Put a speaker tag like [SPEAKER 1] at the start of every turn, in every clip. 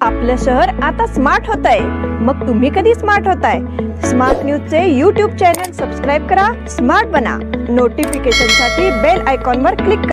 [SPEAKER 1] आपलं शहर आता स्मार्ट होत आहे मग तुम्ही कधी स्मार्ट होताय? स्मार्ट न्यूजचे यूट्यूब चॅनल सबस्क्राईब करा स्मार्ट बना. नोटिफिकेशनसाठी बेल आयकॉनवर क्लिक करा.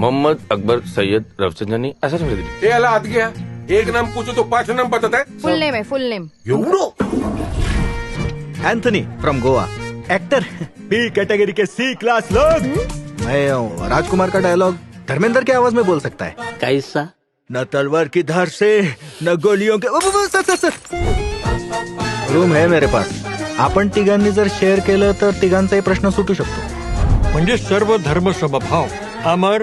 [SPEAKER 2] मोहम्मद अकबर सैयद रफसंजानी असं ठेवलं दिली
[SPEAKER 3] ये आला आत गया एक नाम पूछो तो पांच नाम बताता है
[SPEAKER 4] फुल नेम है full name
[SPEAKER 5] Anthony from Goa actor B category K C class लोग. मैं हूँ राजकुमार का डायलॉग धर्मेंद्र की आवाज में बोल सकता है।
[SPEAKER 2] कैसा?
[SPEAKER 5] न तलवार की धार से न गोलियों के वो, वो, वो, सर, सर, सर. रूम है मेरे पास। आपण तिघांनी जर शेअर केलं तर तिघांचाही प्रश्न सुटू शकतो.
[SPEAKER 6] म्हणजे सर्व धर्म समभाव अमर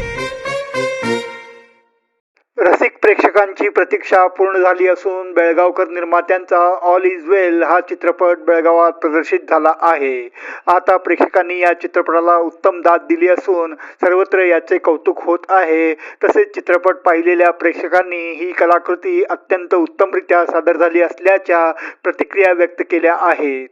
[SPEAKER 7] प्रेक्षकांची प्रतीक्षा पूर्ण झाली असून बेळगावकर निर्मात्यांचा ऑल इज वेल हा चित्रपट बेळगावात प्रदर्शित झाला आहे. आता प्रेक्षकांनी या चित्रपटाला उत्तम दाद दिली असून सर्वत्र याचे कौतुक होत आहे. तसेच चित्रपट पाहिलेल्या प्रेक्षकांनी ही कलाकृती अत्यंत उत्तमरित्या सादर झाली असल्याच्या प्रतिक्रिया व्यक्त केल्या आहेत.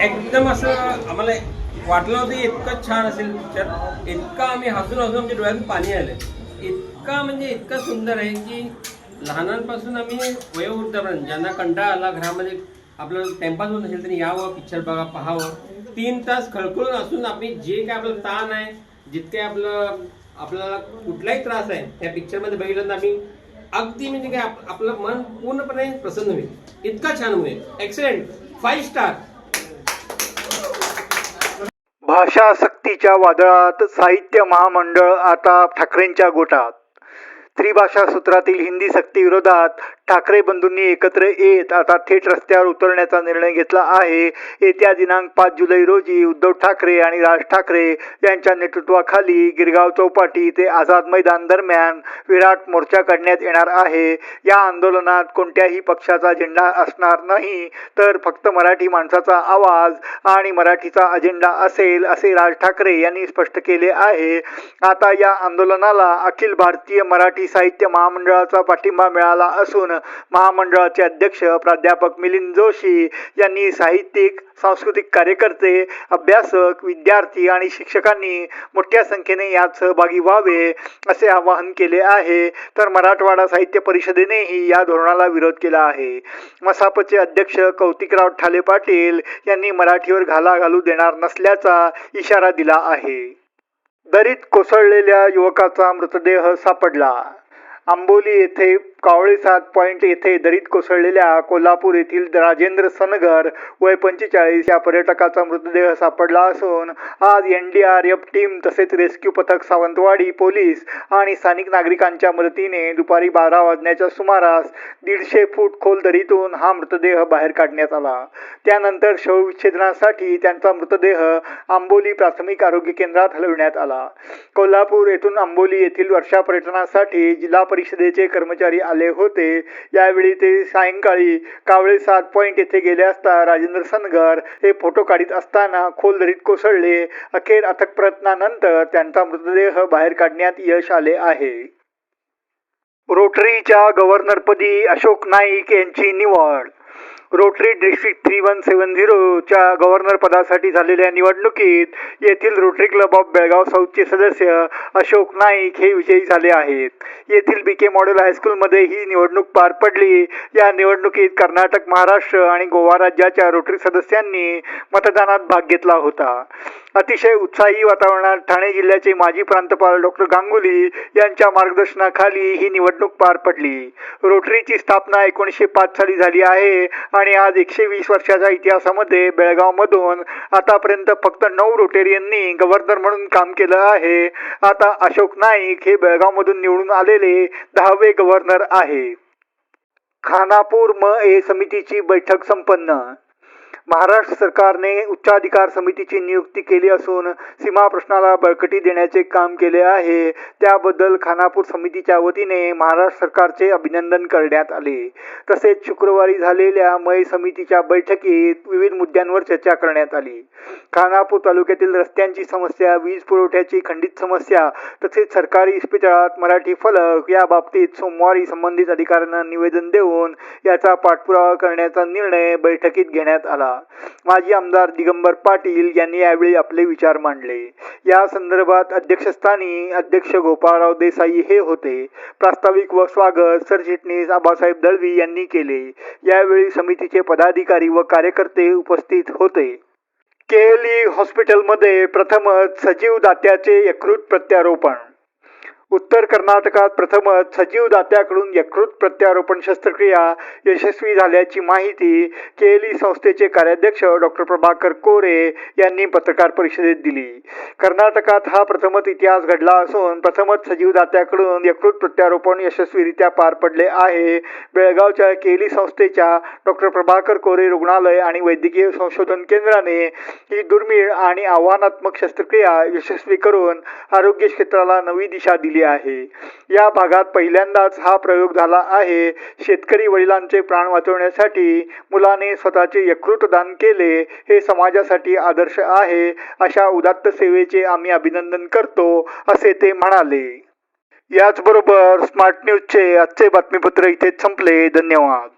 [SPEAKER 8] एकदम असं आम्हाला वाटलं होतं इतकं छान असेल. पिक्चर इतका आम्ही हसून हसून आमच्या डोळ्यातून पाणी आलं इतका म्हणजे इतकं सुंदर आहे की लहानांपासून आम्ही वयोवृद्धापर्यंत ज्यांना कंटाळा आला घरामध्ये आपलं टाइमपास होत असेल तरी यावं पिक्चर बघा पाहावं. तीन तास खळखळून असून आम्ही जे काय आपलं ताण आहे जितके आपलं आपल्याला कुठलाही त्रास आहे त्या पिक्चरमध्ये बघितलं आम्ही अगदी म्हणजे काय आपलं मन पूर्णपणे प्रसन्न होईल. इतका छान होईल एक्सलेंट फाईव्ह स्टार
[SPEAKER 7] भाषा सक्तीच्या वादळात साहित्य महामंडळ आता ठाकरेंच्या गोटात. त्रिभाषा सूत्रातील हिंदी सक्ती विरोधात ठाकरे बंधूंनी एकत्र येत आता थेट रस्त्यावर उतरण्याचा निर्णय घेतला आहे. येत्या दिनांक पाच जुलै रोजी उद्धव ठाकरे आणि राज ठाकरे यांच्या नेतृत्वाखाली गिरगाव चौपाटी ते आझाद मैदान दरम्यान विराट मोर्चा काढण्यात येणार आहे. या आंदोलनात कोणत्याही पक्षाचा झेंडा असणार नाही तर फक्त मराठी माणसाचा आवाज आणि मराठीचा अजेंडा असेल असे राज ठाकरे यांनी स्पष्ट केले आहे. आता या आंदोलनाला अखिल भारतीय मराठी साहित्य महामंडळाचा पाठिंबा मिळाला असून महामंडळाचे अध्यक्ष प्राध्यापक मिलिंद जोशी यांनी साहित्यिक सांस्कृतिक कार्यकर्ते अभ्यासक विद्यार्थी आणि शिक्षकांनी मोठ्या संख्येने यात सहभागी व्हावे असे आवाहन केले आहे. तर मराठवाडा साहित्य परिषदेनेही या धोरणाला विरोध केला आहे. मसापचे अध्यक्ष कौतिकराव ठाले पाटील यांनी मराठीवर घाला घालू देणार नसल्याचा इशारा दिला आहे. दरीत कोसळलेल्या युवकाचा मृतदेह सापडला. आंबोली येथे कावळे सात पॉईंट येथे दरीत कोसळलेल्या कोल्हापूर येथील राजेंद्र सनगर वय पंचेचाळीस या पर्यटकाचा मृतदेह सापडला असून आज N D R F team तसेच रेस्क्यू पथक सावंतवाडी पोलीस आणि स्थानिक नागरिकांच्या मदतीने दुपारी बारा वाजण्याच्या सुमारास दीडशे फूट खोल दरीतून हा मृतदेह बाहेर काढण्यात आला. त्यानंतर शवविच्छेदनासाठी त्यांचा मृतदेह आंबोली प्राथमिक आरोग्य केंद्रात हलविण्यात आला. कोल्हापूर येथून आंबोली येथील वर्षा पर्यटनासाठी जिल्हा परिषदेचे कर्मचारी आले होते. यावेळी ते सायंकाळी कावळे सात पॉइंट येथे गेले असता राजेंद्र सनगर हे फोटो काढीत असताना खोल दरीत कोसळले. अखेर अथक प्रयत्नानंतर त्यांचा मृतदेह बाहेर काढण्यात यश आले आहे. रोटरीच्या गव्हर्नरपदी अशोक नाईक यांची निवड. Rotary district three one seven झिरोच्या governor पदासाठी झालेल्या निवडणुकीत येथील रोटरी क्लब ऑफ बेळगाव साऊथचे सदस्य अशोक नाईक हे विजयी झाले आहेत. येथील बी के मॉडेल हायस्कूलमध्ये ही निवडणूक पार पडली. या निवडणुकीत कर्नाटक महाराष्ट्र आणि गोवा राज्याच्या रोटरी सदस्यांनी मतदानात भाग घेतला होता. अतिशय उत्साही वातावरणात ठाणे जिल्ह्याचे माजी प्रांतपाल डॉक्टर गांगुली यांच्या मार्गदर्शनाखाली ही निवडणूक पार पडली. रोटरीची स्थापना एकोणीसशे पाच साली झाली आहे आणि आज एकशे वीस वर्षाच्या इतिहासामध्ये बेळगावमधून आतापर्यंत फक्त नऊ रोटेरियननी गव्हर्नर म्हणून काम केलं आहे. आता अशोक नाईक हे बेळगावमधून निवडून आलेले दहावे गव्हर्नर आहे. खानापूर म ए समितीची बैठक संपन्न. महाराष्ट्र सरकारने उच्चाधिकार समितीची नियुक्ती केली असून सीमा प्रश्नाला बळकटी देण्याचे काम केले आहे. त्याबद्दल खानापूर समितीच्या वतीने महाराष्ट्र सरकारचे अभिनंदन करण्यात आले. तसेच शुक्रवारी झालेल्या मय समितीच्या बैठकीत विविध मुद्द्यांवर चर्चा करण्यात आली. खानापूर तालुक्यातील रस्त्यांची समस्या वीज पुरवठ्याची खंडित समस्या तसेच सरकारी इस्पितळात मराठी फलक या बाबतीत सोमवारी संबंधित अधिकाऱ्यांना निवेदन देऊन याचा पाठपुरावा करण्याचा निर्णय बैठकीत घेण्यात आला. माजी आमदार दिगंबर पाटील यांनी यावेळी आपले विचार मांडले. या संदर्भात अध्यक्षस्थानी अध्यक्ष गोपाळराव देसाई हे होते. प्रास्ताविक व स्वागत सरचिटणीस आबासाहेब दळवी यांनी केले. यावेळी समितीचे पदाधिकारी व कार्यकर्ते उपस्थित होते. केएलई हॉस्पिटलमध्ये प्रथमच सजीव दात्याचे यकृत प्रत्यारोपण उत्तर कर्नाटकात प्रथमच सजीव दात्याकडून यकृत प्रत्यारोपण शस्त्रक्रिया यशस्वी झाल्याची माहिती केएलई संस्थेचे कार्याध्यक्ष डॉक्टर प्रभाकर कोरे यांनी पत्रकार परिषदेत दिली. कर्नाटकात हा प्रथमच इतिहास घडला असून प्रथमच सजीव दात्याकडून यकृत प्रत्यारोपण यशस्वीरित्या पार पडले आहे. बेळगावच्या केली संस्थेच्या डॉक्टर प्रभाकर कोरे रुग्णालय आणि वैद्यकीय संशोधन केंद्राने ही दुर्मिळ आणि आव्हानात्मक शस्त्रक्रिया यशस्वी करून आरोग्य क्षेत्राला नवी दिशा दिली आहे. या भागात पहिल्यांदाच हा प्रयोग झाला आहे. शेतकरी वडिलांचे प्राण वाचवण्यासाठी मुलाने स्वतःचे यकृत दान केले. हे समाजासाठी आदर्श आहे. अशा उदात्त सेवेचे आम्ही अभिनंदन करतो असे ते म्हणाले. याचबरोबर स्मार्ट न्यूजचे आजचे बातमीपत्र इथेच संपले. धन्यवाद.